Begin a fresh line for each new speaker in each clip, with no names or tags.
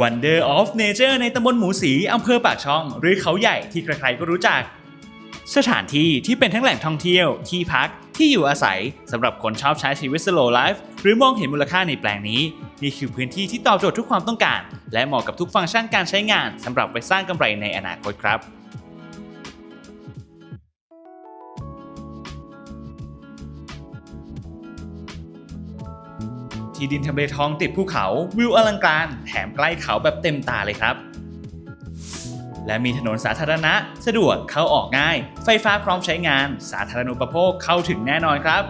Wonder of Nature ในตำบลหมูสีอำเภอปากช่อง หรือเขาใหญ่ที่ใครๆก็รู้จัก สถานที่ที่เป็นทั้งแหล่งท่องเที่ยว ที่พักที่อยู่อาศัยสำหรับคนชอบใช้ชีวิตสโลว์ไลฟ์หรือมองเห็นมูลค่าในแปลงนี้ นี่คือพื้นที่ที่ตอบโจทย์ทุกความต้องการ และเหมาะกับทุกฟังก์ชันการใช้งานสำหรับไปสร้างกำไรในอนาคตครับ ที่ดินทำเลทองติดภูเขา วิวอลังการ แถมใกล้เขาแบบเต็มตาเลยครับ และมีถนนสาธารณะ สะดวกเข้าออกง่าย ไฟฟ้าพร้อมใช้งาน สาธารณูปโภคเข้าถึงแน่นอนครับ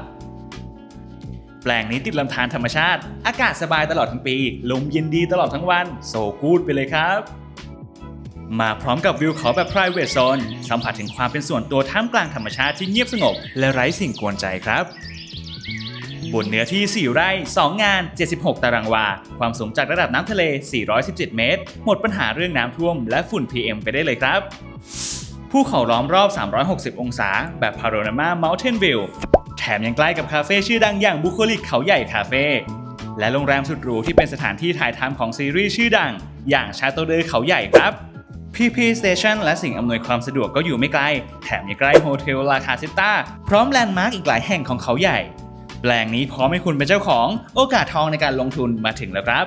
แปลงนี้ติดลำธารธรรมชาติ อากาศสบายตลอดทั้งปี ลมเย็นดีตลอดทั้งวัน โซกูดไปเลยครับมาพร้อมกับวิวเขาแบบ private zone สัมผัสถึงความเป็นส่วนตัวท่ามกลางธรรมชาติที่เงียบสงบ และไร้สิ่งกวนใจครับ บนเนื้อที่ 4 ไร่ 2 งาน 76 ตารางวา ความสูงจากระดับน้ำทะเล 417 เมตร หมดปัญหาเรื่องน้ำท่วมและฝุ่น PM ไปได้เลยครับ ภูเขาล้อมรอบ 360 องศา แบบ Panorama Mountain View แถมยังใกล้กับคาเฟ่ชื่อดังอย่างบุคลิกเขาใหญ่คาเฟ่และโรงแรมสุดหรูที่เป็นสถานที่ถ่ายทำของซีรีส์ชื่อดัง อย่างชาโตเดอเขาใหญ่ครับ PP Station และสิ่งอำนวยความสะดวกก็อยู่ไม่ไกล แถมยังใกล้โฮเทลลาคาซิต้า พร้อมแลนด์มาร์กอีกหลายแห่งของเขาใหญ่ แปลงนี้พร้อมให้คุณเป็นเจ้าของโอกาสทองในการลงทุนมาถึงแล้วครับ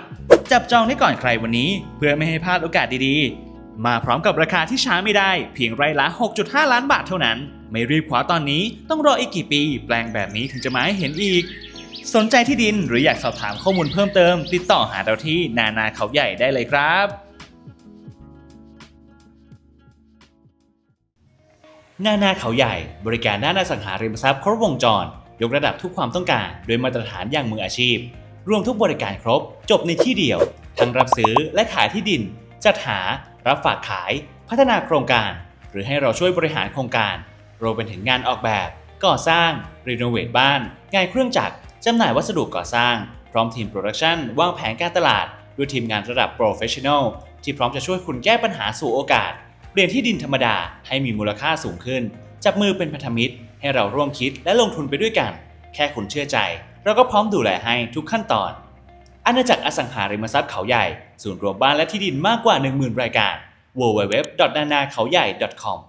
จับจองได้ก่อนใครวันนี้เพื่อไม่ให้พลาดโอกาสดีๆ มาพร้อมกับราคาที่ช้าไม่ได้ เพียงไร่ละ 6.5 ล้านบาทเท่านั้น ไม่รีบคว้าตอนนี้ต้องรออีกกี่ปี แปลงแบบนี้ถึงจะมาให้เห็นอีก สนใจที่ดินหรืออยากสอบถามข้อมูลเพิ่มเติม ติดต่อหาเราที่นานาเขาใหญ่ได้เลยครับนานาเขาใหญ่ บริการด้านอสังหาริมทรัพย์ครบวงจร ยกระดับทุกความต้องการ โดยมาตรฐานอย่างมืออาชีพ รวมทุกบริการครบ จบในที่เดียว ทั้งรับซื้อและขายที่ดิน จัดหา รับฝากขาย พัฒนาโครงการ หรือให้เราช่วยบริหารโครงการ รวมไปถึงงานออกแบบ ก่อสร้าง รีโนเวทบ้าน งานเครื่องจักรจำหน่ายวัสดุก่อสร้าง พร้อมทีมโปรดักชันวางแผนการตลาดด้วยทีมงานระดับโปรเฟชชั่นอลที่พร้อมจะช่วยคุณแก้ปัญหาสู่โอกาส เปลี่ยนที่ดินธรรมดาให้มีมูลค่าสูงขึ้น จับมือเป็นพันธมิตร ให้เราร่วมคิดและลงทุนไปด้วยกัน แค่คุณเชื่อใจ เราก็พร้อมดูแลให้ทุกขั้นตอนอาณาจักรอสังหาริมทรัพย์เขาใหญ่ ศูนย์รวมบ้านและที่ดินมากกว่า 10,000 รายการ www.nanakhayai.com